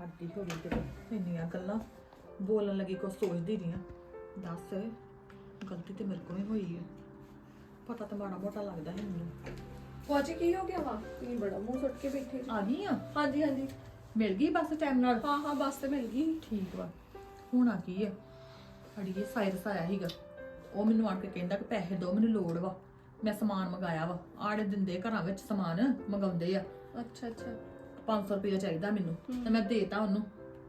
ਹੱਦੀ ਹੋ ਗਈ ਤੇ ਇੰਨੀਆਂ ਗੱਲਾਂ ਬੋਲਣ ਲੱਗੀ ਕੁਛ ਸੋਚਦੀ ਨਹੀਂ ਆ। ਦੱਸ ਗਲਤੀ ਤੇ ਮੇਰੇ ਕੋਲ ਹੀ ਹੋਈ ਹੈ ਪਤਾ ਤਾਂ ਮਾੜਾ ਮੋਟਾ ਲੱਗਦਾ ਹੈ ਮੈਨੂੰ। ਭਾਜੀ ਕੀ ਹੋ ਗਿਆ ਵਾ? ਤੁਸੀਂ ਬੜਾ ਮੂੰਹ ਸੁੱਟ ਕੇ ਬੈਠੇ ਜੀ। ਆ ਗਈ ਆ? ਹਾਂਜੀ ਹਾਂਜੀ। ਮਿਲ ਗਈ ਬਸ ਟਾਈਮ ਨਾਲ? ਹਾਂ ਹਾਂ ਬੱਸ ਤੇ ਮਿਲ ਗਈ। ਠੀਕ ਵਾ। ਹੁਣ ਆ ਕੀ ਆ? ਅੜੀਏ ਸਾਇਰਸ ਆਇਆ ਸੀਗਾ। ਉਹ ਮੈਨੂੰ ਆਣ ਕੇ ਕਹਿੰਦਾ ਕਿ ਪੈਸੇ ਦਿਓ ਮੈਨੂੰ ਲੋੜ ਵਾ। ਮੈਂ ਸਮਾਨ ਮੰਗਾਇਆ ਵਾ। ਆੜੇ ਦਿੰਦੇ ਘਰਾਂ ਵਿੱਚ ਸਮਾਨ ਮੰਗਾਉਂਦੇ ਆ। ਅੱਛਾ ਅੱਛਾ। 500 ਰੁਪਏ ਚਾਹੀਦਾ ਮੈਨੂੰ ਤੇ ਮੈਂ ਦੇਤਾ ਉਹਨੂੰ।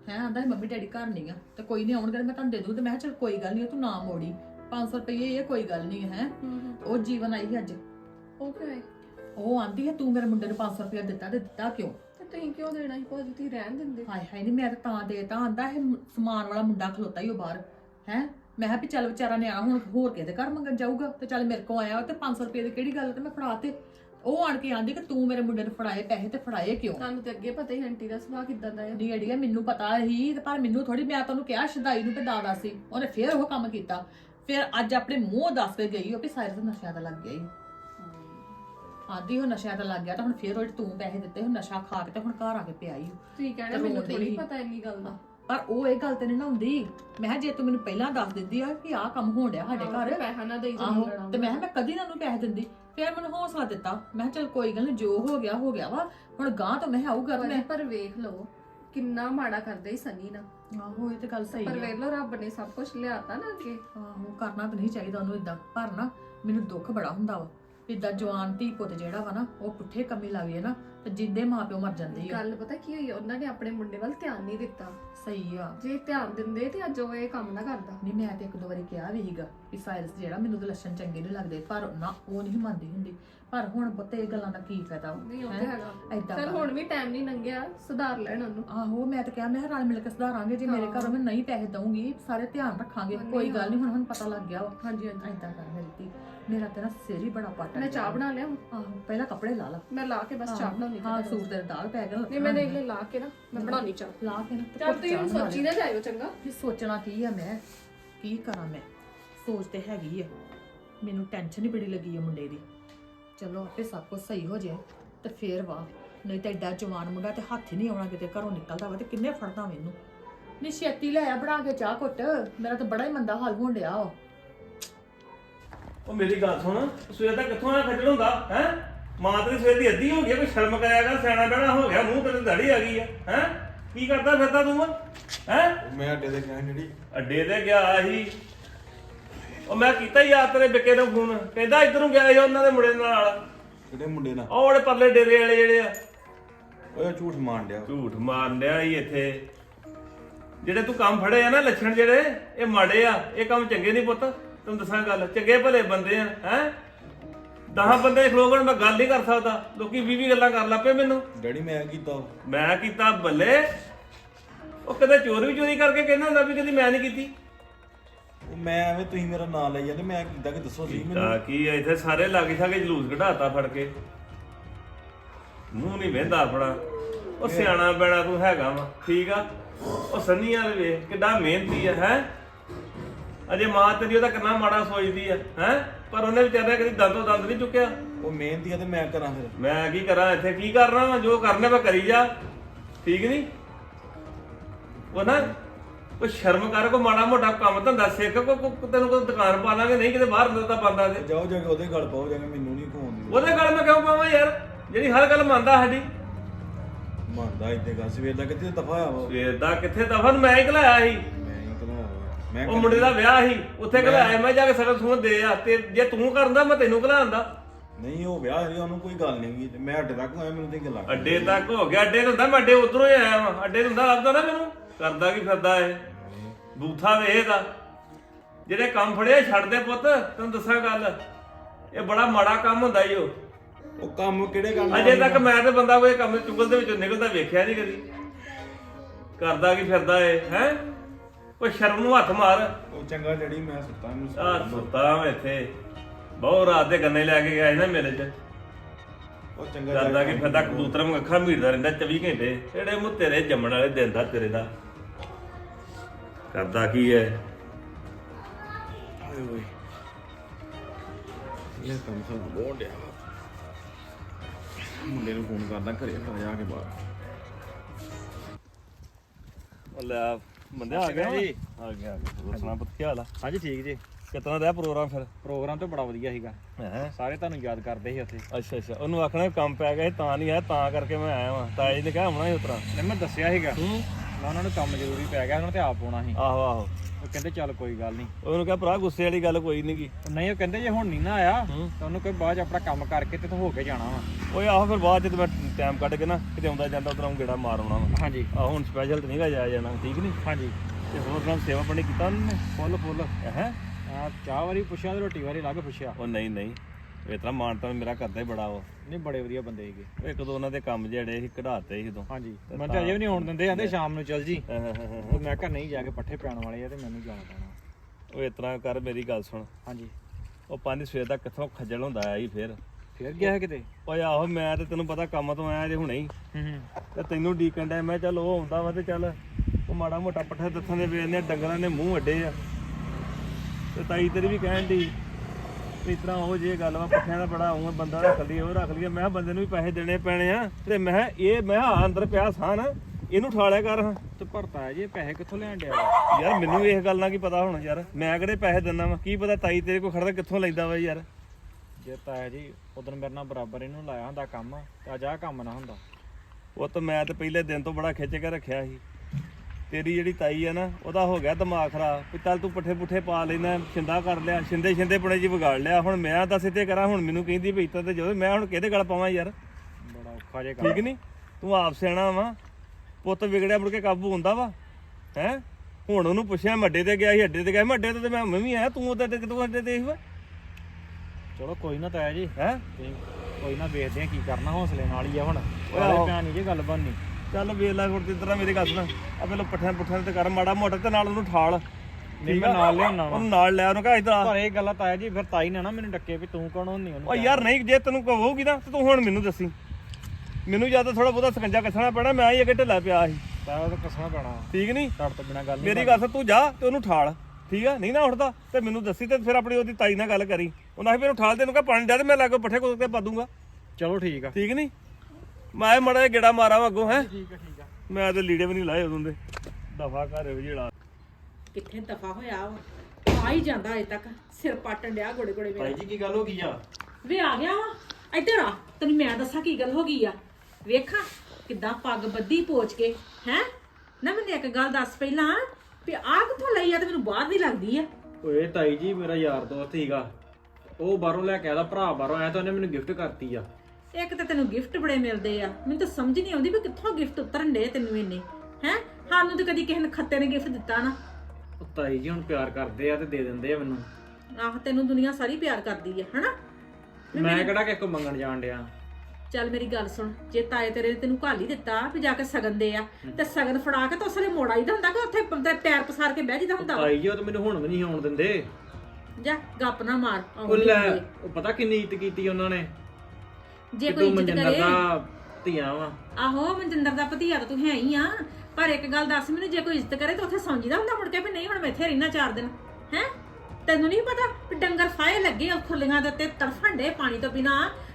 ਹੈ ਆਂਦਾ ਮੰਮੀ ਡੈਡੀ ਘਰ ਨਹੀਂ ਆ ਤੇ ਕੋਈ ਨਹੀਂ ਆਉਣਗੇ ਤੇ ਮੈਂ ਤੁਹਾਨੂੰ ਦੇ ਦੂੰ ਤੇ ਮੈਂ ਕਿਹਾ ਚਲ ਕੋਈ ਗੱਲ ਨਹੀਂ ਤੂੰ ਨਾ ਮੋੜੀ। 500 ਰੁਪਏ ਇਹ ਕੋਈ ਗੱਲ ਨਹੀਂ ਹੈ। ਉਹ ਜੀਵਨ ਆਈ ਸੀ ਅੱਜ। ਓਕੇ ਉਹ ਆਂਦੀ ਹੈ ਤੂੰ ਮੇਰੇ ਮੁੰਡੇ ਨੂੰ 500 ਰੁਪਏ ਦਿੱਤਾ ਤੇ ਦਿੱਤਾ ਕਿਉਂ? ਤੇ ਤੁਸੀਂ ਕਿਉਂ ਦੇਣਾ ਸੀ ਭਾਜੀ? ਤੁਸੀਂ ਰਹਿਣ ਦਿੰਦੇ। ਹਾਏ ਹਾਏ ਨਹੀਂ ਮੈਂ ਤਾਂ ਤਾਂ ਦੇਤਾ। ਆਂਦਾ ਇਹ ਸਮਾਨ ਵਾਲਾ ਮੁੰਡਾ ਖਲੋਤਾ ਹੀ ਉਹ ਬਾਹਰ। ਹੈ ਮੈਂ ਕਿਹਾ ਵੀ ਚੱਲ ਵਿਚਾਰਾ ਨਿਆ ਹੁਣ ਹੋਰ ਕਿਹਦੇ ਘਰ ਮੰਗਣ ਜਾਊਗਾ? ਤੇ ਚੱਲ ਮੇਰੇ ਕੋ ਆਇਆ ਤੇ 500 ਰੁਪਏ ਦੀ ਕਿਹੜੀ ਗੱਲ ਤੇ ਮੈਂ ਫੜਾ ਤੇ ਉਹ ਆਣ ਕੇ ਆਂਦੀ ਕਿ ਤੂੰ ਮੇਰੇ ਮੁੰਡੇ ਨੂੰ ਫੜਾਏ ਪੈਸੇ ਤੇ ਫੜਾਏ ਕਿਉਂ? ਤੁਹਾਨੂੰ ਤੇ ਅੱਗੇ ਪਤਾ ਹੀ ਆਂਟੀ ਦਾ ਸੁਭਾਅ ਕਿਦਾਂ ਦਾ ਹੈ ਡੀ ਅੜੀਏ ਮੈਨੂੰ ਪਤਾ ਹੀ ਤੇ ਪਰ ਮੈਨੂੰ ਥੋੜੀ ਮੈਂ ਤੁਹਾਨੂੰ ਕਿਹਾ ਸ਼ਦਾਈ ਨੂੰ ਤੇ ਦਾਦਾ ਸੀ ਉਹਨੇ ਫੇਰ ਉਹ ਕੰਮ ਕੀਤਾ। ਫਿਰ ਅੱਜ ਆਪਣੇ ਮੂੰਹ ਦੱਸ ਕੇ ਗਈ ਉਹ ਵੀ ਸਾਇਰਸ ਨਸ਼ਿਆਂ ਦਾ ਲੱਗ ਗਿਆ ਹੀ ਆਦੀ ਉਹ ਨਸ਼ਿਆਂ ਦਾ ਲੱਗ ਗਿਆ ਤਾਂ ਹੁਣ ਫੇਰ ਉਹ ਤੂੰ ਪੈਸੇ ਦਿੱਤੇ ਹੁਣ ਨਸ਼ਾ ਖਾ ਕੇ ਤੇ ਹੁਣ ਘਰ ਆ ਕੇ ਪਿਆ ਹੀ ਤੁਸੀਂ ਕਹਿਣਾ ਮੈਨੂੰ ਥੋੜੀ। ਪਤਾ ਇੰਨੀ ਗੱਲ ਦਾ। ਪਰ ਉਹ ਇਹ ਗੱਲ ਤੇ ਨਹੀਂ ਨਾ ਹੁੰਦੀ। ਮੈਂ ਕਿਹਾ ਜੇ ਤੂੰ ਮੈਨੂੰ ਪਹਿਲਾਂ ਦੱਸ ਦਿੰਦੀ ਆ ਕਿ ਆਹ ਕੰਮ ਹੋਣ ਡਿਆ ਸਾਡੇ ਘਰ। ਪੈਸਾ ਨਾ ਦੇਈ ਆਹੋ ਜਾਣਾ ਤੇ ਮੈਂ ਕਿਹਾ ਮੈਂ ਕਦੀ ਨਾ ਨੂੰ ਪੈਸੇ ਦਿੰਦੀ। ਫਿਰ ਮੈਨੂੰ ਹੌਸਲਾ ਦਿੱਤਾ। ਮੈਂ ਕਿਹਾ ਚੱਲ ਕੋਈ ਗੱਲ ਨਹੀਂ ਜੋ ਹੋ ਗਿਆ ਹੋ ਗਿਆ ਵਾ। ਹੁਣ ਗਾਂ ਤੋਂ ਮੈਂ ਆਊ ਕਰ ਮੈਂ ਪਰ ਵੇਖ ਲਓ ਕਿੰਨਾ ਮਾੜਾ ਕਰਦੇ ਹੀ ਸਨੀ ਨਾ। ਆਹੋ ਇਹ ਤੇ ਗੱਲ ਸਹੀ ਪਰ ਵੇਖ ਲਓ ਰੱਬ ਨੇ ਸਭ ਕੁਝ ਲਿਆਤਾ ਨਾ ਅੱਗੇ। ਆਹੋ ਕਰਨਾ ਤਾਂ ਨਹੀਂ ਚਾਹੀਦਾ ਉਹਨੂੰ ਇਦਾਂ ਪਰ ਨਾ ਮੈਨੂੰ ਦੁੱਖ ਬੜਾ ਹੁੰਦਾ ਵਾ। ਇਦਾਂ ਜਵਾਨ ਧੀ ਪੁੱਤ ਜਿਹੜਾ ਵਾ ਨਾ ਉਹ ਪੁੱਠੇ ਕੰਮੇ ਲੱਗੇ ਨਾ ਤੇ ਜਿੰਦੇ ਮਾਪਿਓ ਮਰ ਜਾਂਦੇ ਆ। ਗੱਲ ਪਤਾ ਕੀ ਹੋਈ ਉਹਨਾਂ ਨੇ ਆਪਣੇ ਮੁੰਡੇ ਵੱਲ ਧਿਆਨ ਨਹੀਂ ਦਿੱਤਾ। ਸਹੀ ਆ। ਜੇ ਧਿਆਨ ਦਿੰਦੇ ਤੇ ਅੱਜ ਉਹ ਇਹ ਕੰਮ ਨਾ ਕਰਦਾ। ਨਹੀਂ ਮੈਂ ਤੇ ਇੱਕ ਦੋ ਵਾਰੀ ਕਿਹਾ ਵੀ ਸੀਗਾ ਕਿ ਸਾਇਰਸ ਜਿਹੜਾ ਮੈਨੂੰ ਤੇ ਲੱਛਣ ਚੰਗੇ ਨਹੀਂ ਲੱਗਦੇ ਪਰ ਨਾ ਉਹ ਨਹੀਂ ਮੰਨਦੀ ਹੁੰਦੀ। ਪਰ ਹੁਣ ਇਹ ਗੱਲਾਂ ਦਾ ਕੀ ਫਾਇਦਾ ਨਹੀਂ ਉਹ? ਤੇ ਹੈਗਾ। ਏਦਾਂ ਚਲ। ਹੁਣ ਵੀ ਟਾਈਮ ਨਹੀਂ ਲੰਘਿਆ ਸੁਧਾਰ ਲੈਣ ਉਹਨੂੰ। ਆਹੋ ਮੈਂ ਤਾਂ ਕਿਹਾ ਮੈਂ ਕਿਹਾ ਰਲ ਮਿਲ ਕੇ ਸੁਧਾਰਾਂਗੇ ਜੇ ਮੇਰੇ ਘਰੋਂ ਮੈਂ ਨਹੀਂ ਪੈਸੇ ਦਊਂਗੀ ਸਾਰੇ ਧਿਆਨ ਰੱਖਾਂਗੇ ਕੋਈ ਗੱਲ ਨਹੀਂ ਹੁਣ ਹੁਣ ਪਤਾ ਲੱਗ ਗਿਆ ਵਾ। ਹਾਂਜੀ ਹਾਂਜੀ। ਏਦਾਂ ਕਰ ਮੇਰੀ ਧੀ। ਮੇਰਾ ਤੇ ਨਾ ਸਿਰ ਹੀ ਬੜਾ ਪਾਟਾ ਮੈਂ ਚਾਹ ਬਣਾ ਲਿਆ ਆਹੋ ਪਹਿਲਾਂ ਕੱਪੜੇ ਲਾ ਲਾ। ਮੈਂ ਲਾ ਕੇ ਬਸ ਚਾਹ ਬਣਾਉਣੀ ਹਾਂ ਸੂਟ ਤੇ ਦਾਲ ਪੈ ਗਿਆ ਨਹੀਂ ਮੈਂ ਦੇਖ ਲੈ ਲਾ ਕੇ ਨਾ ਮੈਂ ਬਣਾਉਣੀ ਚਾਹ। ਲਾ ਕੇ ਨਾ ਚੱਲ ਤੁਸੀਂ ਹੁਣ ਸੋਚੀ ਨਾ ਜਾਇਓ ਚੰਗਾ। ਵੀ ਸੋਚਣਾ ਕੀ ਆ ਮੈਂ? ਕੀ ਕਰਾਂ ਮੈਂ? ਸੋਚ ਤੇ ਹੈਗੀ ਆ। ਮੈਨੂੰ ਟੈਨਸ਼ਨ ਹੀ ਬੜੀ ਲੱਗੀ ਆ ਮੁੰਡੇ ਦੀ। ਚਲੋ ਆਪੇ ਸਭ ਕੁਝ ਸਹੀ ਹੋ ਜਾਏ ਤੇ ਫੇਰ ਵਾ। ਨਹੀਂ ਤਾਂ ਐਡਾ ਜਵਾਨ ਮੁੰਡਾ ਤੇ ਹੱਥ ਹੀ ਨਹੀਂ ਆਉਣਾ ਕਿਤੇ ਘਰੋਂ ਨਿਕਲਦਾ ਵਾ ਤੇ ਕਿੰਨੇ ਫੜਦਾ ਮੈਨੂੰ। ਨੀ ਛੇਤੀ ਲੈ ਆ ਬਣਾ ਕੇ ਚਾਹ ਘੁੱਟ। ਮੇਰਾ ਤਾਂ ਬੜਾ ਹੀ ਮੰਦਾ ਹਾਲ ਹੋਣ ਡਿਆ ਵਾ। ਉਹ ਮੇਰੀ ਗੱਲ ਸੁਣ ਸਵੇਰ ਦਾ ਕਿੱਥੋਂ ਆ ਖੱਜਲ ਹੁੰਦਾ ਹੈ? ਮਾਂ ਤੇਰੀ ਸਵੇਰ ਦੀ ਅੱਧੀ ਹੋ ਗਈ ਆ, ਕੋਈ ਸ਼ਰਮ ਕਰਿਆ ਕਰ ਸਿਆਣਾ ਬਹਿਣਾ ਹੋ ਗਿਆ ਮੂੰਹ ਤੇਰੇ ਦਾੜੀ ਆ ਗਈ ਆ ਹੈ? ਕੀ ਕਰਦਾ ਫਿਰਦਾ ਤੂੰ? ਹੈ? ਮੈਂ ਅੱਡੇ ਤੇ ਗਿਆ ਜਿਹੜੀ ਅੱਡੇ ਤੇ ਗਿਆ ਸੀ। ਉਹ ਮੈਂ ਕੀਤਾ ਯਾਰ ਤੇਰੇ ਬਿੱਕੇ ਨੂੰ ਫੋਨ। ਕਹਿੰਦਾ ਇਧਰੋਂ ਗਿਆ ਸੀ ਉਹਨਾਂ ਦੇ ਮੁੰਡੇ ਨਾਲ। ਕਿਹੜੇ ਮੁੰਡੇ ਨਾਲ? ਉਹ ਉਹਦੇ ਪਰਲੇ ਡੇਰੇ ਵਾਲੇ ਜਿਹੜੇ ਆ। ਓਏ ਉਹ ਝੂਠ ਮਾਰਨ ਡਿਆ। ਝੂਠ ਮਾਰਨ ਡਿਆ ਹੀ ਇੱਥੇ। ਜਿਹੜੇ ਤੂੰ ਕੰਮ ਫੜੇ ਆ ਨਾ ਲੱਛਣ ਜਿਹੜੇ ਇਹ ਮਾੜੇ ਆ ਇਹ ਕੰਮ ਚੰਗੇ ਨਹੀਂ ਪੁੱਤ। ਤੈਨੂੰ ਦੱਸਾਂ ਗੱਲ ਚੰਗੇ ਭਲੇ ਬੰਦੇ ਆ ਹੈ? ਦਹਾਂ ਬੰਦੇ ਖਲੋਗਣ ਮੈਂ ਗੱਲ ਨਹੀਂ ਕਰ ਸਕਦਾ। ਲੋਕੀ 20 20 ਗੱਲਾਂ ਕਰ ਲੱਪੇ ਮੈਨੂੰ। ਡੈਡੀ ਮੈਂ ਕੀਤਾ। ਮੈਂ ਕੀਤਾ ਬੱਲੇ। ਉਹ ਕਦੇ ਚੋਰੀ ਵੀ ਚੋਰੀ ਕਰਕੇ ਕਹਿੰਦਾ ਹੁੰਦਾ ਵੀ ਕਦੀ ਮੈਂ ਨਹੀਂ ਕੀਤੀ। ਉਹ ਮੈਂ ਐਵੇਂ ਤੁਸੀਂ ਮੇਰਾ ਨਾਂ ਲਈ ਜਾਂਦੇ ਮੈਂ ਕੀਤਾ ਕਿ ਦੱਸੋ ਸਹੀ ਮੈਨੂੰ? ਤਾਂ ਕੀ ਆ, ਇੱਥੇ ਸਾਰੇ ਲਾਗੇ ਛਾਗੇ ਜਲੂਸ ਕਢਾਤਾ ਫੜ ਕੇ। ਮੂੰਹ ਨਹੀਂ ਵੇਂਦਾ ਆਪਣਾ। ਉਹ ਸਿਆਣਾ ਬੈਣਾ ਤੂੰ ਹੈਗਾ ਵਾ ਠੀਕ ਆ? ਉਹ ਸੰਨੀ ਵਾਲੇ ਵੇਖ ਕਿੱਡਾ ਮਿਹਨਤੀ ਆ ਹੈ? ਅਜੇ ਮਾਂ ਤੇਰੀ ਉਹਦਾ ਕਿੰਨਾ ਮਾੜਾ ਸੋਚਦੀ ਆ ਹੈ? ਪਰ ਉਹਨੇ ਵਿਚਾਰਿਆ ਕਦੀ ਦੰਦੋਂ ਦੰਦ ਨਹੀਂ ਚੁੱਕਿਆ। ਉਹ ਮਿਹਨਤੀ ਆ ਤੇ ਮੈਂ ਕਰਾਂ ਫਿਰ। ਮੈਂ ਕੀ ਕਰਾਂ ਇੱਥੇ? ਕੀ ਕਰਨਾ ਵਾ? ਜੋ ਕਰਨੇ ਮੈਂ ਕਰੀ ਜਾ। ਠੀਕ ਨਹੀਂ? ਉਹ ਨਾ ਕੋਈ ਸ਼ਰਮ ਕਰ ਕੋ ਮਾੜਾ ਮੋਟਾ ਕੰਮ ਧੰਦਾ ਸਿੱਖ ਕੋ ਕੋ- ਤੈਨੂੰ ਕੋਈ ਦੁਕਾਨ ਪਾ ਦਾਂਗੇ ਨਹੀਂ ਕਿਤੇ ਬਾਹਰ ਮਿਲਦਾ ਬੰਦਾ ਤੇ। ਜਾਓ ਜਾ ਕੇ ਉਹਦੇ ਗਲ ਪਾਓ ਜਾ ਕੇ ਮੈਨੂੰ ਨਹੀਂ ਖਵਾਉਂਦੀ ਉਹਦੇ ਗੱਲ ਮੈਂ ਕਿਉਂ ਪਾਵਾਂ ਯਾਰ? ਜਿਹੜੀ ਹਰ ਗੱਲ ਮੰਨਦਾ ਸਾਡੀ। ਮੰਨਦਾ ਇੱਥੇ ਗੱਲ ਸਵੇਰ ਦਾ ਕਿੱਥੇ ਦਫਾ ਹੋਇਆ ਵਾ ਸਵੇਰ ਦਾ ਕਿੱਥੇ ਦਫਾ? ਨੂੰ ਮੈਂ ਹੀ ਘਲਾਇਆ ਸੀ। ਮੈਂ ਉਹ ਮੁੰਡੇ ਦਾ ਵਿਆਹ ਸੀ ਉੱਥੇ ਘਲਾਇਆ ਮੈਂ ਜਾ ਕੇ ਸਗਨ ਸੁਣ ਦੇ ਆ ਤੇ ਜੇ ਤੂੰ ਕਰਦਾ ਮੈਂ ਤੈਨੂੰ ਘਲਾਉਂਦਾ ਨਹੀਂ ਉਹ ਵਿਆਹ ਹੈ ਉਹਨੂੰ ਕੋਈ ਗੱਲ ਨਹੀਂ ਤੇ ਮੈਂ ਅੱਡੇ ਤੱਕ ਆਇਆ ਮੈਨੂੰ ਤੇ ਗੱਲਾਂ ਅੱਡੇ ਤੱਕ ਹੋ ਗਿਆ ਅੱਡੇ ਤੋਂ ਹੁੰਦਾ ਮੈਂ ਅੱਡੇ ਉਧਰੋਂ ਹੀ ਆਇਆ ਵਾਂ ਅੱਡੇ ਤੋਂ ਹੁੰਦਾ ਲੱਭਦਾ ਨਾ ਮੈਨੂੰ ਕਰਦਾ ਕੀ ਫਿਰਦਾ ਇਹ? ਬੂਥਾ ਵੇਖਦਾ ਜਿਹੜੇ ਕੰਮ ਫੜਿਆ ਛੱਡ ਦੇ ਪੁੱਤ ਤੈਨੂੰ ਦੱਸਾਂ ਗੱਲ ਇਹ ਬੜਾ ਮਾੜਾ ਕੰਮ ਹੁੰਦਾ ਈ ਉਹ। ਉਹ ਕੰਮ ਕਿਹੜੇ ਕਰਨਾ ਅਜੇ ਤੱਕ ਮੈਂ ਤੇ ਬੰਦਾ ਕੋਈ ਕੰਮ ਚੁਗਲ ਦੇ ਵਿੱਚੋਂ ਨਿਕਲਦਾ ਵੇਖਿਆ ਨਹੀਂ ਕਦੀ। ਕਰਦਾ ਕੀ ਫਿਰਦਾ ਏ ਹੈ? ਕੋਈ ਸ਼ਰਮ ਨੂੰ ਹੱਥ ਮਾਰ। ਉਹ ਚੰਗਾ ਡੈਡੀ ਮੈਂ ਸੁੱਤਾ ਆ ਮੈਨੂੰ ਸੁੱਤਾ ਮੈਂ ਇੱਥੇ। ਬਹੁਤ ਰਾਤ ਦੇ ਗੰਨੇ ਲੈ ਕੇ ਗਿਆ ਸੀ ਨਾ ਮੇਰੇ ਚ। ਉਹ ਚੰਗਾ ਕਰਦਾ ਕੀ ਫਿਰਦਾ ਕਬੂਤਰ ਨੂੰ ਅੱਖਾਂ ਮੀੜਦਾ ਰਹਿੰਦਾ 24 ਘੰਟੇ। ਜਿਹੜੇ ਮੂੰ ਤੇਰੇ ਜੰਮਣ ਵਾਲੇ ਦਿਨ ਦਾ ਤੇਰੇ ਦਾ। ਕਰਦਾ ਕੀ ਹੈ ਹਾਏ ਓਏ। ਇਹ ਕੰਮ ਸਾਨੂੰ ਬਹੁਤ ਡਿਆ ਵਾ। ਮੁੰਡੇ ਨੂੰ ਫੋਨ ਕਰਦਾ ਘਰੇ ਜਾ ਕੇ ਬਾਹਰ। ਲੈ ਆ, ਬੰਦੇ ਆ ਗਏ ਜੀ। ਆ ਗਿਆ ਆ ਗਿਆ। ਹੋਰ ਸੁਣਾ ਪੁੱਤ ਕੀ ਹਾਲ ਆ? ਹਾਂਜੀ ਠੀਕ ਜੀ। ਕਿਤਨਾ ਦਾ ਪ੍ਰੋਗਰਾਮ ਫਿਰ? ਪ੍ਰੋਗਰਾਮ ਤੇ ਬੜਾ ਵਧੀਆ ਸੀਗਾ। ਹੈ? ਸਾਰੇ ਤੁਹਾਨੂੰ ਯਾਦ ਕਰਦੇ ਸੀ ਉੱਥੇ। ਅੱਛਾ ਅੱਛਾ। ਉਹਨੂੰ ਆਖਣਾ ਕੰਮ ਪੈ ਗਿਆ ਤਾਂ ਨਹੀਂ ਆਇਆ ਤਾਂ ਕਰਕੇ ਮੈਂ ਆਇਆ ਵਾਂ। ਤਾਏ ਜੀ ਨੇ ਕਿਹਾ ਆਉਣਾ ਸੀ ਉਤਰਾ ਮੈਂ ਦੱਸਿਆ ਸੀਗਾ। ਹੂੰ? ਉਹਨਾਂ ਨੂੰ ਕੰਮ ਜ਼ਰੂਰੀ ਪੈ ਗਿਆ ਉਹਨਾਂ ਤੇ ਆਪ ਆਉਣਾ ਸੀ। ਆਹੋ ਆਹੋ। ਉਹ ਕਹਿੰਦੇ ਚੱਲ ਕੋਈ ਗੱਲ ਨਹੀਂ ਉਹਨੂੰ ਕਿਹਾ ਭਰਾ ਗੁੱਸੇ ਵਾਲੀ ਗੱਲ ਕੋਈ ਨਹੀਂ ਗੀ। ਨਹੀਂ ਉਹ ਕਹਿੰਦੇ ਜੇ ਹੁਣ ਨਹੀਂ ਨਾ ਆਇਆ। ਤਾਂ ਉਹਨੂੰ ਕੋਈ ਬਾਅਦ 'ਚ ਆਪਣਾ ਕੰਮ ਕਰਕੇ ਤੇ ਤੂੰ ਹੋ ਕੇ ਜਾਣਾ ਵਾ। ਓਏ ਆਹੋ ਫਿਰ ਬਾਅਦ ਚ ਤੇ ਮੈਂ ਟਾਈਮ ਕੱਢ ਕੇ ਨਾ ਕਿਤੇ ਆਉਂਦਾ ਜਾਂਦਾ ਉਤਰਾ ਗੇੜਾ ਮਾਰ ਆਉਣਾ ਵਾ। ਹਾਂਜੀ। ਆਹੋ ਹੁਣ ਸਪੈਸ਼ਲ ਤੇ ਨਹੀਂਗਾ ਜਾਇਆ ਜਾਣਾ ਠੀਕ ਨਹੀਂ ਹਾਂਜੀ। ਤੇ ਹੋਰ ਨਾਲ ਸੇਵਾ ਪਾਣੀ ਕੀਤਾ ਉਹਨੇ? ਫੁੱਲ ਫੁੱਲ। ਹੈ? ਆ ਚਾਹ ਵਾਰੀ ਪੁੱਛਿਆ ਤੇ ਰੋਟੀ ਵਾਰੀ ਅਲੱਗ ਪੁੱਛਿਆ। ਉਹ ਨਹੀਂ ਨਹੀਂ। ਇਹ ਤਰ੍ਹਾਂ ਮਾਨ ਤਾਂ ਮੇਰਾ ਕਰਦਾ ਹੀ ਬੜਾ ਉਹ ਨਹੀਂ ਬੜੇ ਵਧੀਆ ਬੰਦੇ ਸੀਗੇ। ਇੱਕ ਦੋ ਉਹਨਾਂ ਦੇ ਕੰਮ ਜਿਹੜੇ ਸੀ ਕਢਾਤੇ ਸੀ ਉਦੋਂ। ਹਾਂਜੀ। ਮੈਂ ਤਾਂ ਅਜੇ ਵੀ ਨਹੀਂ ਆਉਣ ਦਿੰਦੇ ਆਂਦੇ ਸ਼ਾਮ ਨੂੰ ਚੱਲ ਜੀ। ਉਹ ਮੈਂ ਕਿਹਾ ਨਹੀਂ ਜਾ ਕੇ ਪੱਠੇ ਪੈਣ ਵਾਲੇ ਆ ਤੇ ਮੈਨੂੰ ਜਾਣਾ ਪੈਣਾ। ਉਹ ਇਸ ਤਰ੍ਹਾਂ ਕਰ ਮੇਰੀ ਗੱਲ ਸੁਣ। ਹਾਂਜੀ। ਉਹ ਪੰਜ ਸਵੇਰ ਦਾ ਕਿੱਥੋਂ ਖੱਜਲ ਹੁੰਦਾ ਆਇਆ ਹੀ ਫੇਰ। ਫੇਰ ਗਿਆ ਕਿਤੇ? ਓਏ ਆਹੋ ਮੈਂ ਤੇ ਤੈਨੂੰ ਪਤਾ ਕੰਮ ਤੋਂ ਆਇਆ ਜੇ ਹੁਣੇ ਹੀ। ਹੂੰ ਹੂੰ। ਤੇ ਤੈਨੂੰ ਡੀਕਣ ਡਿਆ ਮੈਂ ਚੱਲ ਉਹ ਆਉਂਦਾ ਵਾ ਤੇ ਚੱਲ। ਉਹ ਮਾੜਾ ਮੋਟਾ ਪੱਠੇ ਦੱਥਾਂ ਦੇ ਵੇਚਨੇ ਡੰਗਰਾਂ ਨੇ ਮੂੰਹ ਅੱਡੇ ਆ। ਤੇ ਤਾਈ ਤੇਰੀ ਵੀ ਕਹਿਣ ਦੀ ਇਸ ਤਰ੍ਹਾਂ ਉਹ ਜੇ ਗੱਲ ਵਾ ਪੱਠਿਆਂ ਦਾ ਬੜਾ ਉਹ ਬੰਦਾ ਰੱਖ ਲਈ ਉਹ ਰੱਖ ਲਈ ਮੈਂ ਕਿਹਾ ਬੰਦੇ ਨੂੰ ਵੀ ਪੈਸੇ ਦੇਣੇ ਪੈਣੇ ਆ। ਤੇ ਮੈਂ ਕਿਹਾ ਇਹ ਮੈਂ ਕਿਹਾ ਅੰਦਰ ਪਿਆ ਸਾਨ ਇਹਨੂੰ ਠਾਲਿਆ ਕਰ। ਹਾਂ ਤੇ ਭਰਤਾ ਜੀ ਪੈਸੇ ਕਿੱਥੋਂ ਲੈਣ ਡਿਆ ਯਾਰ ਮੈਨੂੰ ਇਹ ਗੱਲ ਦਾ ਕੀ ਪਤਾ ਹੁਣ ਯਾਰ ਮੈਂ ਕਿਹੜੇ ਪੈਸੇ ਦਿੰਦਾ ਵਾ? ਕੀ ਪਤਾ ਤਾਈ ਤੇਰੇ ਕੋਲ ਖੜਦਾ ਕਿੱਥੋਂ ਲੈਂਦਾ ਵਾ ਯਾਰ? ਜੇ ਤਾਂ ਹੈ ਜੀ ਉਦੋਂ ਮੇਰੇ ਨਾਲ ਬਰਾਬਰ ਇਹਨੂੰ ਲਾਇਆ ਹੁੰਦਾ ਕੰਮ ਤੇ ਅੱਜ ਆਹ ਕੰਮ ਨਾ ਹੁੰਦਾ। ਉਹ ਤਾਂ ਮੈਂ ਤੇ ਪਹਿਲੇ ਦਿਨ ਤੋਂ ਬੜਾ ਖਿੱਚ ਕੇ ਰੱਖਿਆ ਸੀ। ਤੇਰੀ ਜਿਹੜੀ ਤਾਈ ਆ ਨਾ ਉਹਦਾ ਹੋ ਗਿਆ ਦਿਮਾਗ ਖਰਾਬ ਵੀ ਚੱਲ ਤੂੰ ਪੱਠੇ ਪੁੱਠੇ ਪਾ ਲੈਣਾ ਛਿੰਦਾ ਕਰ ਲਿਆ ਛਿੰਦੇ ਛਿੰਦੇ ਪੁਣੇ ਜੀ ਵਿਗਾੜ ਲਿਆ। ਹੁਣ ਮੈਂ ਦੱਸ ਇੱਥੇ ਕਰਾਂ ਹੁਣ ਮੈਨੂੰ ਕਹਿੰਦੀ ਵੀ ਇੱਥੇ ਤੇ ਜਦੋਂ ਮੈਂ ਹੁਣ ਕਿਹਦੇ ਗੱਲ ਪਾਵਾਂ ਯਾਰ? ਬੜਾ ਔਖਾ ਜੇ ਠੀਕ ਨਹੀਂ ਤੂੰ ਆਪ ਸਿਆਣਾ ਵਾ। ਪੁੱਤ ਵਿਗੜਿਆ ਮੁੜ ਕੇ ਕਾਬੂ ਹੁੰਦਾ ਵਾ ਹੈ? ਹੁਣ ਉਹਨੂੰ ਪੁੱਛਿਆ ਮੈਂ ਅੱਡੇ ਤੇ ਗਿਆ ਸੀ ਅੱਡੇ ਤੇ ਗਿਆ ਮੈਂ ਅੱਡੇ ਤੇ ਤੇ ਮੈਂ ਮੈਂ ਵੀ ਆਇਆ ਤੂੰ ਉਹਦੇ ਤੇ ਕਿਤੋਂ ਅੱਡੇ ਤੇ ਵਾ। ਚਲੋ ਕੋਈ ਨਾ ਤਾਇਆ ਜੀ। ਹੈ? ਕੋਈ ਨਾ ਵੇਖਦੇ ਆ ਕੀ ਕਰਨਾ ਹੌਸਲੇ ਨਾਲ ਹੀ ਆ ਹੁਣ। ਪਿਆ ਨਹੀਂ ਜੇ ਗੱਲ ਬਣਨੀ। ਚੱਲ ਵੇਖ ਲੈ ਹੁਣ ਤੇ ਮੇਰੀ ਗੱਲ ਸੁਣ। ਆ ਪਹਿਲਾਂ ਪੱਠਿਆਂ ਪੁੱਠਿਆਂ ਤੇ ਕਰ ਮਾੜਾ ਮੋਟਾ ਤੇ ਨਾਲ ਉਹਨੂੰ ਠਾਲ। ਨਹੀਂ ਮੈਂ ਨਾਲ ਲਿਆਉਣਾ ਉਹਨੂੰ ਨਾਲ ਲੈ ਉਹਨੂੰ ਕਹ ਇਧਰ ਪਰ ਇਹ ਗੱਲਾਂ ਤਾਇਆ ਜੀ ਫਿਰ ਤਾਈ ਨੇ ਨਾ ਮੈਨੂੰ ਡੱਕੇ ਵੀ ਤੂੰ ਕੌਣ ਹੁੰਨੀ ਉਹਨੂੰ ਓ ਯਾਰ ਨਹੀਂ ਜੇ ਤੈਨੂੰ ਕਹੂਗੀ ਨਾ ਤੇ ਤੂੰ ਹੁਣ ਮੈਨੂੰ ਦੱਸੀ। ਮੈਨੂੰ ਜਾਂ ਤਾਂ ਥੋੜਾ ਬਹੁਤਾ ਸਕੰਜਾ ਕੱਸਣਾ ਪੈਣਾ ਮੈਂ ਹੀ ਅੱਗੇ ਢਿੱਲਾ ਪਿਆ ਸੀ। ਤਾਇਆ ਉਹ ਤਾਂ ਕਸਣਾ ਪੈਣਾ। ਠੀਕ ਨਹੀਂ ਤੜ ਤੋਂ ਬਿਨਾ ਗੱਲ ਮੇਰੀ ਗੱਲ ਤੂੰ ਜਾ ਤੇ ਉਹਨੂੰ ਠਾਲ। ਠੀਕ ਆ? ਨਹੀਂ ਨਾ ਉੱਠਦਾ ਤੇ ਮੈਨੂੰ ਦੱਸੀ ਤੇ ਫਿਰ ਆਪਣੀ ਉਹਦੀ ਤਾਈ ਨਾਲ ਗੱਲ ਕਰੀ। ਉਹਨਾਂ ਫਿਰ ਠਾਲ ਦੇ ਨੂੰ ਕਹ ਪਾਣੀ ਤੇ ਮੈਂ ਲਾਗੋ ਪੱਠੇ ਕੋਲ ਤੇ ਪਾ ਦੂੰਗਾ। ਚਲੋ ਠੀਕ ਆ। ਠੀਕ ਨਹੀਂ ਮੈਂ ਮੜਾ ਗੇੜਾ ਮਾਰਾਂ ਅੱਗੋਂ ਹੈ? ਠੀਕ ਆ ਠੀਕ ਆ। ਮੈਂ ਤੇ ਲੀੜੇ ਵੀ ਨਹੀਂ ਲਾਏ ਉਦੋਂ ਦੇ। ਦਫਾ ਘਰ ਇਹੋ ਜਿਹੜਾ। ਕਿੱਥੇ ਦਫਾ ਹੋਇਆ ਵਾ? ਆ ਹੀ ਜਾਂਦਾ ਅਜੇ ਤੱਕ। ਸਿਰ ਪਾਟਣ ਡਿਆ ਗੋੜੇ ਗੋੜੇ ਮੇਰਾ। ਤਾਈ ਜੀ ਕੀ ਗੱਲ ਹੋ ਗਈ ਆ? ਵੇ ਆ ਗਿਆ ਵਾ? ਇੱਧਰ ਆ। ਤੈਨੂੰ ਮੈਂ ਦੱਸਾਂ ਕੀ ਗੱਲ ਹੋ ਗਈ ਆ। ਵੇਖਾਂ ਕਿੱਦਾਂ ਪੱਗ ਬੱਧੀ ਪੋਚ ਕੇ ਹੈ? ਨਾ ਮੈਨੂੰ ਇੱਕ ਗੱਲ ਦੱਸ ਪਹਿਲਾਂ ਵੀ ਆ ਕਿੱਥੋਂ ਲਈ ਆ ਤੇ ਮੈਨੂੰ ਬਾਹਰ ਦੀ ਲੱਗਦੀ ਆ। ਓਏ ਤਾਈ ਜੀ ਮੇਰਾ ਯਾਰ ਦੋਸਤ ਸੀਗਾ। ਉਹ ਬਾਹਰੋਂ ਲੈ ਕੇ ਆਦਾ ਭਰਾ ਬਾਹਰੋਂ ਆਇਆ ਤਾਂ ਉਹਨੇ ਮੈਨੂੰ ਗਿਫਟ ਕਰਤੀ ਆ। ਇੱਕ ਤਾਂ ਤੈਨੂੰ ਗਿਫਟ ਬੜੇ ਮਿਲਦੇ ਆ। ਮੈਨੂੰ ਤਾਂ ਸਮਝ ਨਹੀਂ ਆਉਂਦੀ ਵੀ ਕਿੱਥੋਂ ਗਿਫਟ ਉਤਰਨ ਡੇ ਤੈਨੂੰ ਇੰਨੇ। ਹੈ? ਸਾਨੂੰ ਤਾਂ ਕਦੀ ਕਿਸੇ ਨੇ ਖੱਤੇ ਨੇ ਗਿਫਟ ਦਿੱਤਾ ਨਾ। ਉਹ ਤਾਈ ਜੀ ਹੁਣ ਪਿਆਰ ਕਰਦੇ ਆ ਤੇ ਦੇ ਦਿੰਦੇ ਆ ਮੈਨੂੰ। ਆਹ ਤੈਨੂੰ ਦੁਨੀਆ ਸਾਰੀ ਪਿਆਰ ਕਰਦੀ ਆ ਹਨਾ? ਮੈਂ ਕਿਹੜਾ ਕਿਸੇ ਕੋ ਮੰਗਣ ਜਾਣ ਡਿਆ? ਚੱਲ ਮੇਰੀ ਗੱਲ ਸੁਣ। ਜੇ ਤਾਏ ਤੇਰੇ ਨੇ ਤੈਨੂੰ ਘਾਲ ਹੀ ਦਿੱਤਾ ਵੀ ਜਾ ਕੇ ਸਗਨ ਦੇ ਆ ਤੇ ਸਗਨ ਫੜਾ ਕੇ ਤਾਂ ਉਸਲੇ ਮੋੜ ਆਈਦਾ ਹੁੰਦਾ ਕਿ ਉੱਥੇ ਪ- ਪੈਰ ਪਸਾਰ ਕੇ ਬਹਿ ਜਿਦਾ ਹੁੰਦਾ। ਤਾਈ ਜੀ ਉਹ ਤਾਂ ਮੈਨੂੰ ਹੁਣ ਵੀ ਨਹੀਂ ਆਉਣ ਦਿੰਦੇ। ਜਾ ਗੱਪ ਨਾ ਮਾਰ ਲੈ। ਉਹ ਪਤਾ ਕਿੰਨੀ ਇੱਜ਼ਤ ਕੀਤੀ ਉਹਨਾਂ ਨੇ? ਜੇ ਕੋਈ ਇੱਜ਼ਤ ਕਰੇ। ਦਾ ਧੀਆ ਵਾ। ਆਹੋ ਮਨਜਿੰਦਰ ਦਾ ਭਤੀਆ ਤਾਂ ਤੂੰ ਹੈ ਹੀ ਆ। ਪਰ ਇੱਕ ਗੱਲ ਦੱਸ ਮੈਨੂੰ ਜੇ ਕੋਈ ਇੱਜ਼ਤ ਕਰੇ ਤਾਂ ਉੱਥੇ ਸਮਝਦਾ ਹੁੰਦਾ ਮੁੜ ਕੇ ਵੀ ਨਹੀਂ ਹੁਣ ਮੈਂ ਇੱਥੇ ਰਹਿਣਾ ਚਾਰ ਦਿਨ। ਹੈ? ਤੈਨੂੰ ਨਹੀਂ ਪਤਾ ਵੀ ਡੰਗਰ ਫਾਏ ਲੱਗੇ ਆ ਖੁੱਲੀਆਂ ਦੇ ਉੱਤੇ ਤੜਫਣ ਡੇ ਪਾਣੀ ਤੋਂ ਬਿਨਾ?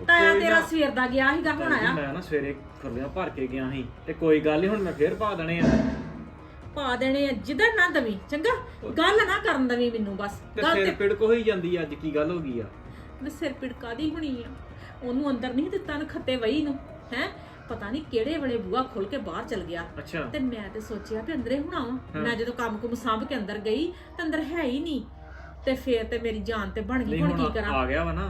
ਤਾਇਆ ਤੇਰਾ। ਸਵੇਰ ਦਾ ਗਿਆ ਸੀਗਾ ਹੁਣ ਆਇਆ। ਮੈਂ ਨਾ ਸਵੇਰੇ ਖੁਰਲੀਆਂ ਭਰ ਕੇ ਗਿਆ ਸੀ ਤੇ ਕੋਈ ਗੱਲ ਨਹੀਂ ਹੁਣ ਮੈਂ ਫੇਰ ਪਾ ਦੇਣੇ ਆ। ਪਾ ਦੇਣੇ ਆ ਜਿੱਧਰ ਨਾ ਦਵੀ ਚੰਗਾ? ਗੱਲ ਨਾ ਕਰਨ ਦਵੀ ਮੈਨੂੰ ਬਸ। ਗੱਲ ਤੇ ਪਿੜਕ ਹੋਈ ਜਾਂਦੀ ਅੱਜ ਕੀ ਗੱਲ ਹੋ ਗਈ ਆ? ਮੈਂ ਸਿਰ ਪਿੜਕਾ ਦੀ ਹੋਣੀ ਆ? ਉਹਨੂੰ ਅੰਦਰ ਨਹੀਂ ਦਿੱਤਾ ਨਾ ਖੱਤੇ ਵਈ ਨੂੰ ਹੈ? ਪਤਾ ਨਹੀਂ ਕਿਹੜੇ ਵੇਲੇ ਬੂਹਾ ਖੁੱਲ ਕੇ ਬਾਹਰ ਚਲ ਗਿਆ। ਅੱਛਾ। ਤੇ ਮੈਂ ਤੇ ਸੋਚਿਆ ਵੀ ਅੰਦਰੇ ਹੁਣਾ ਵਾ ਮੈਂ ਜਦੋਂ ਕੰਮ ਕੁਮ ਸਾਂਭ ਕੇ ਅੰਦਰ ਗਈ ਤਾਂ ਅੰਦਰ ਹੈ ਹੀ ਨਹੀਂ। ਤੇ ਫੇਰ ਤੇ ਮੇਰੀ ਜਾਨ ਤੇ ਬਣ ਗਈ ਹੁਣ ਕੀ ਕਰਾਂ? ਆ ਗਿਆ ਵਾ ਨਾ।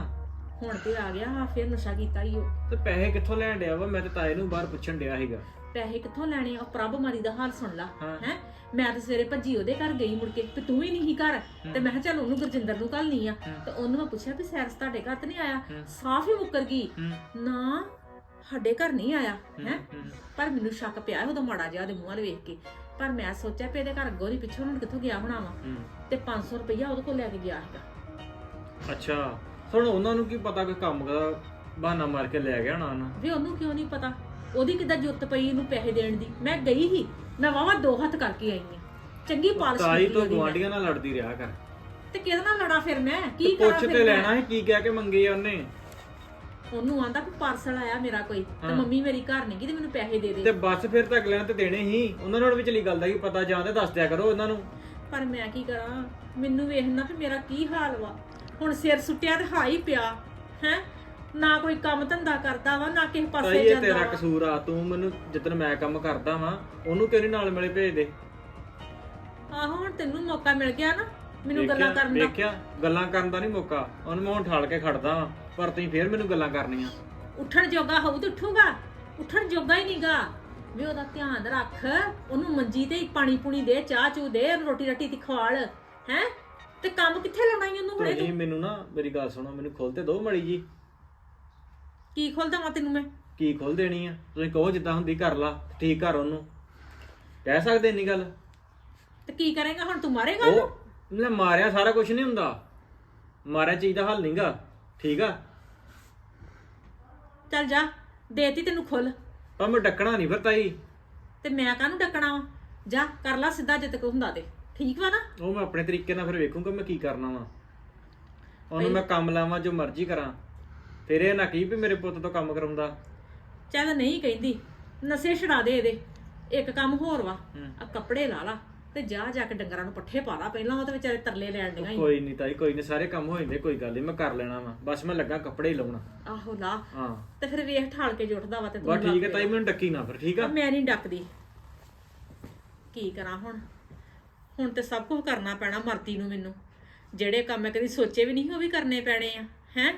ਹੁਣ ਤੇ ਆ ਗਿਆ ਫੇਰ ਨਸ਼ਾ ਕੀਤਾ ਹੀ ਉਹ। ਤੇ ਪੈਸੇ ਕਿੱਥੋਂ ਲੈਣ ਡਿਆ ਵਾ? ਮੈਂ ਤੇ ਤਾਏ ਨੂੰ ਬਾਹਰ ਪੁੱਛਣ ਡਿਆ ਸੀਗਾ। ਪੈਸੇ ਕਿੱਥੋਂ ਲੈਣੇ ਆ? ਉਹ ਪ੍ਰਭ ਮਾਰੀ ਦਾ ਹਾਲ ਸੁਣ ਲਾ ਹਾਂ। ਹੈ? ਮੈਂ ਤਾਂ ਸਵੇਰੇ ਭੱਜੀ ਉਹਦੇ ਘਰ ਗਈ ਮੁੜ ਕੇ ਤੇ ਤੂੰ ਹੀ ਨਹੀਂ ਘਰ। ਤੇ ਮੈਂ ਕਿਹਾ ਚੱਲ ਉਹਨੂੰ ਗੁਰਜਿੰਦਰ ਨੂੰ ਕੱਲ ਨਹੀਂ ਆ। ਤੇ ਉਹਨੂੰ ਮੈਂ ਪੁੱਛਿਆ ਵੀ ਸੈਰਸ ਤੁਹਾਡੇ ਘਰ ਤੇ ਨਹੀਂ ਆਇਆ? ਸਾਫ਼ ਹੀ ਮੁੱਕਰ ਗਈ। ਹੂੰ। ਨਾ ਸਾਡੇ ਘਰ ਨਹੀਂ ਆਇਆ ਹੈ। ਪਰ ਮੈਨੂੰ ਸ਼ੱਕ ਪਿਆ ਉਹਦਾ ਮਾੜਾ ਜਿਹਾ ਉਹਦੇ ਮੂੰਹ ਵੱਲ ਵੇਖ ਕੇ। ਪਰ ਮੈਂ ਸੋਚਿਆ ਵੀ ਇਹਦੇ ਘਰ ਅੱਗੋਂ ਦੀ ਪਿੱਛੋਂ ਹੁਣ ਕਿੱਥੋਂ ਗਿਆ ਹੋਣਾ ਵਾ। ਹੂੰ। ਤੇ 500 ਰੁਪਈਆ ਉਹਦੇ ਕੋਲ ਲੈ ਕੇ ਗਿਆ ਸੀਗਾ। ਅੱਛਾ। ਸੁਣ ਉਹਨਾਂ ਨੂੰ ਕੀ ਪਤਾ ਕਿ ਕੰਮ ਦਾ ਬਹਾਨਾ ਮਾਰ ਕੇ ਲੈ ਗਿਆ ਹੋਣਾ ਨਾ? ਵੀ ਉਹਨੂੰ ਕਿਉਂ ਨਹੀਂ ਪਤਾ? ਉਹਦੀ ਕਿੱਦਾਂ ਜੁੱਤ ਪਈ ਇਹਨੂੰ ਪੈਸੇ ਦੇਣ ਦੀ? ਮੈਂ ਗਈ ਹੀ ਮੈਂ ਵਾਵਾ ਦੋ ਹੱਥ ਕਰਕੇ ਆਈ ਹਾਂ। ਚੰਗੀ ਪਾਲਿਸ਼ ਤਾਈ ਕੀਤੀ ਤੋਂ ਉਹਦੀ ਮੈਂ। ਗਵਾਂਡੀਆਂ ਨਾਲ ਲੜਦੀ ਰਿਹਾ ਕਰ। ਤੇ ਕਿਹਦੇ ਨਾਲ ਲੜਾ ਫਿਰ ਮੈਂ? ਕੀ ਕਰਾਂ ਪੁੱਛ ਫਿਰ ਤੇ ਮੈਂ? ਲੈਣਾ ਸੀ ਕੀ ਕਹਿ ਕੇ ਮੰਗੇ ਆ ਉਹਨੇ? ਉਹਨੂੰ ਆਂਦਾ ਕਿ ਪਾਰਸਲ ਆਇਆ ਮੇਰਾ ਕੋਈ ਤੇ ਹਾਂ। ਮੰਮੀ ਮੇਰੀ ਘਰ ਨਹੀਂ ਗਈ ਤੇ ਮੈਨੂੰ ਪੈਸੇ ਦੇ ਤੇ ਦੇ ਬਸ ਫਿਰ ਤਾਂ ਅਗਲਿਆਂ ਤੇ ਦੇਣੇ ਹੀ। ਉਹਨਾਂ ਨੂੰ ਵਿਚਲੀ ਗੱਲ ਦਾ ਕੀ ਪਤਾ ਜਾਂ ਤੇ ਦੱਸ ਦਿਆ ਕਰੋ ਉਹਨਾਂ ਨੂੰ। ਪਰ ਮੈਂ ਕੀ ਕਰਾਂ? ਮੈਨੂੰ ਵੇਖਣਾ ਕਿ ਮੇਰਾ ਕੀ ਹਾਲ ਵਾ। ਹੁਣ ਸਿਰ ਸੁੱਟਿਆ ਤੇ ਹਾਈ ਪਿਆ ਹੈ? ਨਾ ਕੋਈ ਕੰਮ ਧੰਦਾ ਕਰਦਾ ਵਾ ਨਾ ਕਿਸੇ ਪਾਸੇ ਇਹ ਜਾਂਦਾ ਤੇਰਾ ਵਾ। ਕਸੂਰ ਆ ਤੂੰ ਮੈਨੂੰ ਜਿੱਦਣ ਮੈਂ ਕੰਮ ਕਰਦਾ ਵਾਂ ਉਹਨੂੰ ਕਿਉਂ ਨੀ ਨਾਲ ਮਿਲੇ ਭੇਜ ਦੇ ਆਹੋ ਹੁਣ ਤੈਨੂੰ ਮੌਕਾ ਮਿਲ ਗਿਆ ਨਾ ਮੈਨੂੰ ਗੱਲਾਂ ਕਰਨ ਦਾ। ਵੇਖਿਆ ਗੱਲਾਂ ਕਰਨ ਦਾ ਨਹੀਂ ਮੌਕਾ ਉਹਨੂੰ ਮੈਂ ਹੁਣ ਠਾਲ ਕੇ ਖੜਦਾ ਵਾਂ ਪਰ ਤੁਸੀਂ ਫੇਰ ਮੈਨੂੰ ਗੱਲਾਂ ਕਰਨੀਆਂ। ਉੱਠਣ ਜੋਗਾ ਹੋਊ ਤੇ ਉੱਠੂਗਾ ਉੱਠਣ ਜੋਗਾ ਹੀ ਨਹੀਂਗਾ ਵੀ ਉਹਦਾ ਧਿਆਨ ਰੱਖ ਉਹਨੂੰ ਮੰਜੀ ਤੇ ਹੀ ਪਾਣੀ ਪੂਣੀ ਦੇ ਚਾਹ ਚੂ ਦੇ ਰੋਟੀ ਰੱਟੀ ਦੀ ਖਵਾਲ ਹੈ? ਤੇ ਕੰਮ ਕਿੱਥੇ ਲਾਉਣਾ ਈ ਉਹਨੂੰ ਹੁਣੇ ਤੁਸੀਂ ਤੂੰ? ਮੈਨੂੰ ਨਾ ਮੇਰੀ ਗੱਲ ਸੁਣੋ ਮੈਨੂੰ ਖੋਲ ਤੇ ਦੋ ਮੜੀ ਜੀ। ਕੀ ਖੋਲਦਾ ਵਾ ਤੈਨੂੰ ਮੈਂ? ਕੀ ਖੋਲ ਦੇਣੀ ਆ? ਤੁਸੀਂ ਕਹੋ ਜਿੱਦਾਂ ਹੁੰਦੀ ਕਰ ਲਾ ਠੀਕ ਕਰ ਉਹਨੂੰ। ਕਹਿ ਸਕਦੇ ਇੰਨੀ ਗੱਲ? ਤੇ ਕੀ ਕਰੇਗਾ ਹੁਣ ਤੂੰ ਮਾਰੇਗਾ ਉਹਨੂੰ? ਉਹ ਲੈ ਮਾਰਿਆ ਸਾਰਾ ਕੁਝ ਨਹੀਂ ਹੁੰਦਾ। ਮਾਰਿਆ ਚੀਜ਼ ਦਾ ਹੱਲ ਨਹੀਂਗਾ ਠੀਕ ਆ? ਚੱਲ ਜਾ ਦੇਤੀ ਤੈਨੂੰ ਖੁੱਲ। ਪਰ ਮੈਂ ਡੱਕਣਾ ਨਹੀਂ ਫਿਰ ਤਾਈ। ਤੇ ਮੈਂ ਕਾਹਨੂੰ ਡੱਕਣਾ ਵਾ? ਜਾ ਕਰ ਲੈ ਸਿੱਧਾ ਜਿੱਤ ਕੋ ਹੁੰਦਾ ਤੇ। ਠੀਕ ਵਾ ਨਾ? ਉਹ ਮੈਂ ਆਪਣੇ ਤਰੀਕੇ ਨਾਲ ਫਿਰ ਵੇਖੂੰਗਾ ਮੈਂ ਕੀ ਕਰਨਾ ਵਾ। ਉਹਨੂੰ ਮੈਂ ਕੰਮ ਲਾਵਾਂ ਜੋ ਮਰਜ਼ੀ ਕਰਾਂ। ਤੇਰੇ ਨਾਲ ਕੀ ਵੀ ਮੇਰੇ ਪੁੱਤ ਤੋਂ ਕੰਮ ਕਰਾਉਂਦਾ। ਚੱਲ ਨਹੀਂ ਕਹਿੰਦੀ ਨਸ਼ੇ ਛਡਾ ਦੇ ਇਹਦੇ। ਇੱਕ ਕੰਮ ਹੋਰ ਵਾ ਹੂੰ। ਆ ਕੱਪੜੇ ਲਾ ਲਾ ਤੇ ਜਾ ਜਾ ਕੇ ਡੰਗਰਾਂ ਨੂੰ ਪੱਠੇ ਪਾ ਲਾ ਪਹਿਲਾਂ ਉਹ ਤੇ ਵਿਚਾਰੇ ਤਰਲੇ ਲੈਣ ਡੀਆਂ ਈ ਕੋਈ ਨਹੀਂ ਤਾਈ ਕੋਈ ਨਹੀਂ ਸਾਰੇ ਕੰਮ ਹੋ ਜਾਂਦੇ ਕੋਈ ਗੱਲ ਨਹੀਂ ਮੈਂ ਕਰ ਲੈਣਾ ਵਾ। ਬਸ ਮੈਂ ਲੱਗਾ ਕੱਪੜੇ ਹੀ ਲਾਉਣਾ। ਆਹੋ ਲਾ ਹਾਂ। ਤੇ ਫਿਰ ਵੇਖ ਠਾਲ ਕੇ ਜੁੱਟਦਾ ਵਾ ਤੇ ਬਸ ਠੀਕ ਹੈ ਤਾਈ ਮੈਨੂੰ ਡੱਕੀ ਨਾ ਫਿਰ ਠੀਕ ਆ? ਮੈਂ ਨਹੀਂ ਡੱਕਦੀ। ਕੀ ਕਰਾਂ ਹੁਣ? ਹੁਣ ਤੇ ਸਭ ਕੁਝ ਕਰਨਾ ਪੈਣਾ ਮਰਦੀ ਨੂੰ ਮੈਨੂੰ। ਜਿਹੜੇ ਕੰਮ ਮੈਂ ਕਦੀ ਸੋਚੇ ਵੀ ਨਹੀਂ ਉਹ ਵੀ ਕਰਨੇ ਪੈਣੇ ਆ ਹੈ?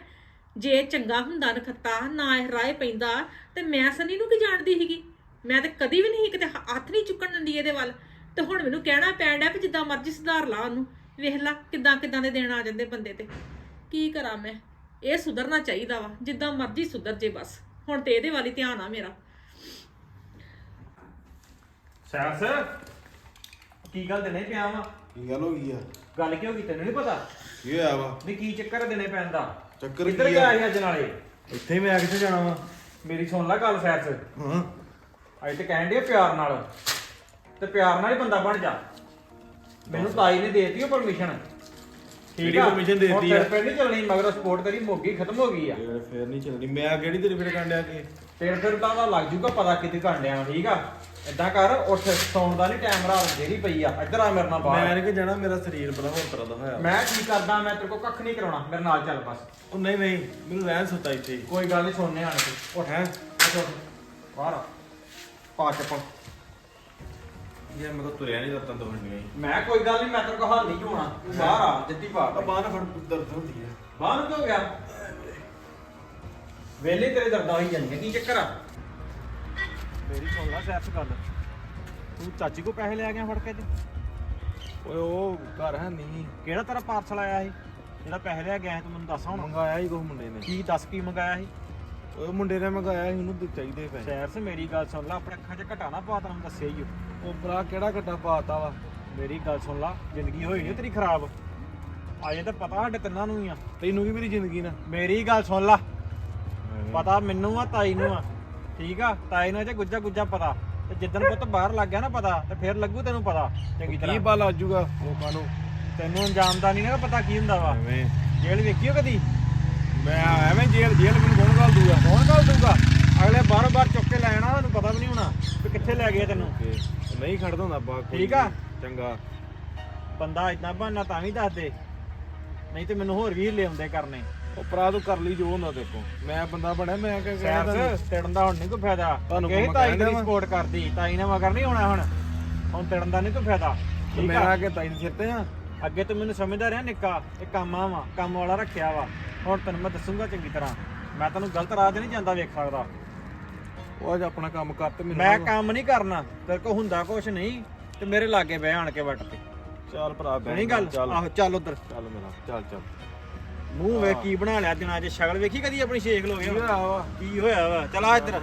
ਜੇ ਚੰਗਾ ਹੁੰਦਾ ਨਖੱਤਾ ਨਾ ਇਹ ਰਾਹ ਪੈਂਦਾ ਤੇ ਮੈਂ ਸਨੀ ਨੂੰ ਕੀ ਜਾਣਦੀ ਸੀਗੀ? ਮੈਂ ਤੇ ਕਦੀ ਵੀ ਨਹੀਂ ਕਿਤੇ ਹੱਥ ਨਹੀਂ ਚੁੱਕਣ ਦਿੰਦੀ ਇਹਦੇ ਵੱਲ। ਤੇ ਹੁਣ ਮੈਨੂੰ ਕਹਿਣਾ ਪੈਣ ਡਿਆ ਵੀ ਜਿੱਦਾਂ ਮਰਜ਼ੀ ਸੁਧਾਰ ਲਾ ਉਹਨੂੰ। ਵੇਖ ਲਾ ਕਿੱਦਾਂ ਕਿੱਦਾਂ ਦੇ ਦੇਣ ਆ ਜਾਂਦੇ ਬੰਦੇ ਤੇ। ਕੀ ਕਰਾਂ ਮੈਂ? ਇਹ ਸੁਧਰਨਾ ਚਾਹੀਦਾ ਵਾ ਜਿੱਦਾਂ ਮਰਜ਼ੀ ਸੁਧਰ ਜੇ ਬਸ। ਹੁਣ ਤੇ ਇਹਦੇ ਵੱਲ ਹੀ ਧਿਆਨ ਆ ਮੇਰਾ। ਸੈਂਸ ਕੀ ਗੱਲ ਦੇਣੇ ਪਿਆ ਵਾ? ਕੀ ਗੱਲ ਹੋ ਗਈ ਆ? ਗੱਲ ਕਿਉਂ ਕੀ ਤੈਨੂੰ ਨਹੀਂ ਪਤਾ? ਕੀ ਹੋਇਆ ਵਾ? ਵੀ ਕੀ ਚੱਕਰ ਦੇਣੇ ਪੈਣ ਦਾ? ਚੱਕਰ ਕਿੱਧਰ ਕੀ ਗਿਆ ਆ? ਸੀ ਅੱਜ ਨਾਲੇ? ਇੱਥੇ ਮੈਂ ਕਿੱਥੇ ਜਾਣਾ ਵਾ? ਮੇਰੀ ਸੁਣ ਲੈ ਗੱਲ ਸੈਂਸ ਹਾਂ। ਅੱਜ ਤੇ ਕਹਿਣ ਦੇ ਪਿਆਰ ਨਾਲ। ਤੇ ਪਿਆਰ ਨਾਲ ਹੀ ਬੰਦਾ ਬਣ ਜਾ। ਮੈਨੂੰ ਤਾਈ ਨੇ ਦੇਤੀ ਉਹ ਪਰਮਿਸ਼ਨ ਕਿਹੜੀ permission ਦੇ ਦਿੱਤੀ ਆ? ਆ? ਫਿਰ ਨਹੀਂ ਚੱਲਣੀ ਮਗਰ ਸਪੋਰਟ ਤੇਰੀ ਮੋਗੀ ਖਤਮ ਹੋ ਗਈ ਆ। ਫੇਰ ਨਹੀਂ ਚੱਲਣੀ। ਮੈਂ ਕਿਹੜੀ ਤੇਰੇ ਫਿਰ ਕਾਂਡਿਆ ਕੇ ਤੇਰੇ ਫਿਰ ਤਾਂ ਉਹਦਾ ਲੱਗ ਜੂਗਾ ਪਤਾ ਕਿਤੇ ਕਾਂਡਿਆਂ ਠੀਕ ਆ? ਏਦਾਂ ਕਰ ਉੱਠ ਸੌਣ ਦਾ ਨਹੀਂ ਟਾਈਮ ਰਾਤ ਜਿਹੜੀ ਪਈ ਆ ਇੱਧਰ ਆ ਮੇਰੇ ਨਾਲ ਮੈਂ ਬਾਹਰ ਨਹੀਂ ਕਿ ਜਾਣਾ ਮੇਰਾ ਸਰੀਰ ਬੜਾ ਹੋਰ ਤਰ੍ਹਾਂ ਦਾ ਹੋਇਆ। ਮੈਂ ਕੀ ਕਰਦਾ ਮੈਂ ਤੇਰੇ ਕੋਲ ਕੱਖ ਨਹੀਂ ਕਰਾਉਣਾ ਮੇਰੇ ਨਾਲ ਚੱਲ ਬਸ। ਉਹ ਨਹੀਂ ਨਹੀਂ ਮੈਨੂੰ ਰਹਿਣ ਸੁੱਤਾ ਇੱਥੇ। ਹੀ। ਕੋਈ ਗੱਲ ਨਹੀਂ ਸੁਣਨੇ ਆਣ ਕੇ ਉੱਠ। ਹੈਂ? ਉੱਠ, ਉੱਠ। ਬਾਹਰ ਆ। ਪਾ ਚੱਪਲ। ਮੈਂ ਤਾਂ ਤੁਰਿਆ ਨਹੀਂ ਰਤਾਂ ਤੋਂ ਹੀ ਮੈਂ ਕੋਈ ਗੱਲ ਨਹੀਂ ਮੈਂ ਤੇਰੇ ਕੋਲ ਹਾਲ ਨਹੀਂ ਤੂੰ ਬਾਹਰ ਆ ਜੱਤੀ ਆ ਬਾਹਰ ਫੜ ਦਰਦ ਹੁੰਦੀ ਹੈ ਬਾਹਰ ਕਿਉਂ ਗਿਆ? ਵੇਲੇ ਤੇਰੇ ਦਰਦਾਂ ਹੋਈ ਜਾਂਦੀਆਂ ਕੀ ਚੱਕਰ ਆ? ਮੇਰੀ ਸੁਣ ਲੈ ਸੈਫ ਗੱਲ ਤੂੰ ਚਾਚੀ ਕੋ ਪੈਸੇ ਲੈ ਗਿਆ ਫੜ ਕੇ ਤੇ। ਓਏ ਉਹ ਘਰ ਹੈ ਨਹੀਂ। ਕਿਹੜਾ ਤੇਰਾ ਪਾਰਸਲ ਆਇਆ ਸੀ? ਜਿਹੜਾ ਪੈਸੇ ਲੈ ਗਿਆ ਸੀ ਤੂੰ ਮੈਨੂੰ ਦੱਸ ਹੁਣ। ਮੰਗਾਇਆ ਹੀ ਕੋਈ ਮੁੰਡੇ ਨੇ। ਕੀ ਦੱਸ ਕੀ ਮੰਗਾਇਆ ਸੀ? ਓਏ ਮੁੰਡੇ ਨੇ ਮੰਗਾਇਆ ਸੀ ਉਹਨੂੰ ਚਾਹੀਦੇ ਪੈਸੇ। ਸ਼ਹਿਰ 'ਚ ਮੇਰੀ ਗੱਲ ਸੁਣ ਲੈ ਆਪਣੇ ਅੱਖਾਂ 'ਚ ਘਟਾ ਨਾ ਪਾ ਤੈਨੂੰ ਦੱਸਿਆ ਹੀ। ਉਹ ਭਰਾ ਕਿਹੜਾ ਘੱਟਾ ਪਾਤਾ ਵਾ? ਮੇਰੀ ਗੱਲ ਸੁਣ ਲੈ ਜ਼ਿੰਦਗੀ ਹੋਈ ਨਹੀਂ ਤੇਰੀ ਖਰਾਬ। ਅਜੇ ਤਾਂ ਪਤਾ ਸਾਡੇ ਤਿੰਨਾਂ ਨੂੰ ਹੀ ਆ। ਤੈਨੂੰ ਕੀ ਮੇਰੀ ਜ਼ਿੰਦਗੀ ਨਾਲ? ਮੇਰੀ ਗੱਲ ਸੁਣ ਲੈ। ਪਤਾ ਮੈਨੂੰ ਆ ਤਾਈ ਨੂੰ ਆ। ਠੀਕ ਆ ਤਾਈ ਨੂੰ ਜੇ ਗੁੱਜਾ ਗੁੱਜਾ ਪਤਾ। ਤੇ ਜਿੱਦਣ ਪੁੱਤ ਬਾਹਰ ਲੱਗ ਗਿਆ ਨਾ ਪਤਾ ਤੇ ਫਿਰ ਲੱਗੂ ਤੈਨੂੰ ਪਤਾ। ਚੰਗੀ ਕੀ ਤਰ੍ਹਾਂ। ਬਲ ਆ ਜਾਊਗਾ ਲੋਕਾਂ ਨੂੰ? ਤੈਨੂੰ ਅੰਜਾਮ ਦਾ ਨਹੀਂ ਨਾ ਪਤਾ ਕੀ ਹੁੰਦਾ ਵਾ। ਐਵੇਂ। ਜੇਲ੍ਹ ਵੇਖੀਓ ਕਦੀ? ਮੈਂ ਐਵੇਂ ਜੇਲ੍ਹ ਜੇਲ੍ਹ ਮੈਨੂੰ ਕੌਣ ਗੱਲ ਦੂਗਾ? ਕੌਣ ਗੱਲ ਦੂਗਾ? ਅਗਲੇ ਬਾਹਰੋਂ ਬਾਹਰ ਚੁੱਕ ਕੇ ਲੈ ਆਣਾ ਉਹਨੂੰ ਪਤਾ ਵੀ ਨਹੀਂ ਹੋਣਾ ਵੀ ਕਿੱਥੇ ਲੈ ਗਏ ਤੈਨੂੰ। ਤੇ ਨਹੀਂ ਖੜਦਾ ਹੁੰਦਾ ਬਾ ਠੀਕ ਆ? ਚੰਗਾ। ਬੰਦਾ ਇਤਨਾ ਬਹਾਨਾ ਤਾਂ ਵੀ ਦੱਸ ਦੇ। ਨਹੀਂ ਤੇ ਮੈਨੂੰ ਹੋਰ ਵੀ ਲਿਆਉਂਦੇ ਕਰਨੇ। ਉਹ ਭਰਾ ਤੂੰ ਕਰ ਲਈ ਜੋ ਹੁੰਦਾ ਦੇਖੋ। ਮੈਂ ਬੰਦਾ ਬਣਿਆ ਮੈਂ ਕਿਹਾ ਕਹਿਣਾ ਤੈਨੂੰ? ਸੈਰਸ ਤੜਨ ਦਾ ਹੁਣ ਨਹੀਂ ਕੋਈ ਫਾਇਦਾ। ਤੁਹਾਨੂੰ ਕਹੇ ਮੈਂ ਤਾਈ ਕਹਿਣ ਤੇਰੀ ਡਿਆ ਸਪੋਰਟ ਕਰਦੀ ਤਾਈ ਨੇ ਮਗਰ ਨਹੀਂ ਹੋਣਾ ਹੁਣ। ਹੁਣ ਤੜਨ ਦਾ ਨਹੀਂ ਕੋਈ ਫਾਇਦਾ। ਠੀਕ ਮੈਂ ਆ? ਆ ਕੇ ਤਾਈ ਦੇ ਸਿਰ ਤੇ ਆ। ਅੱਗੇ ਤੂੰ ਮੈਨੂੰ ਸਮਝਦਾ ਰਿਹਾ ਨਿੱਕਾ ਇਹ ਕੰਮ ਆ ਵਾ ਕੰਮ ਵਾਲਾ ਰੱਖਿਆ ਵਾ। ਹੁਣ ਤੈਨੂੰ ਮੈਂ ਦੱਸੂਗਾ ਚੰਗੀ ਤਰ੍ਹਾਂ। ਮੈਂ ਤੈਨੂੰ ਗਲਤ ਰਾਹ ਤੇ ਨਹੀਂ ਜਾਂਦਾ ਵੇਖ ਸਕਦਾ। ਉਹ ਅੱਜ ਆਪਣਾ ਕੰਮ ਕਰ ਤੇ ਮੈਨੂੰ ਮੈਂ ਕੰਮ ਨਹੀਂ ਕਰਨਾ। ਤੇਰੇ ਕੋ ਹੁੰਦਾ ਕੁਛ ਨਹੀਂ ਤੇ ਮੇਰੇ ਲਾਗੇ ਬਹਿ ਆਣ ਕੇ ਵੱਟ ਤੇ। ਚੱਲ ਭਰਾ ਬੈਠ ਨਹੀਂ ਗੱਲ? ਚੱਲ। ਆਹੋ ਚੱਲ ਉਧਰ। ਚੱਲ ਮੇਰਾ ਚੱਲ ਚੱਲ। ਮੂੰਹ ਵੇ ਕੀ ਬਣਾ ਲਿਆ ਦਿਨਾਂ 'ਚ। ਸ਼ਕਲ ਵੇਖੀ ਕਦੀ ਆਪਣੀ ਸ਼ੇਖ ਲੋ ਕੀ ਗਿਆ ਹੋਇਆ ਵਾ? ਕੀ ਹੋਇਆ ਵਾ? ਚਲ ਆ ਇੱਧਰ।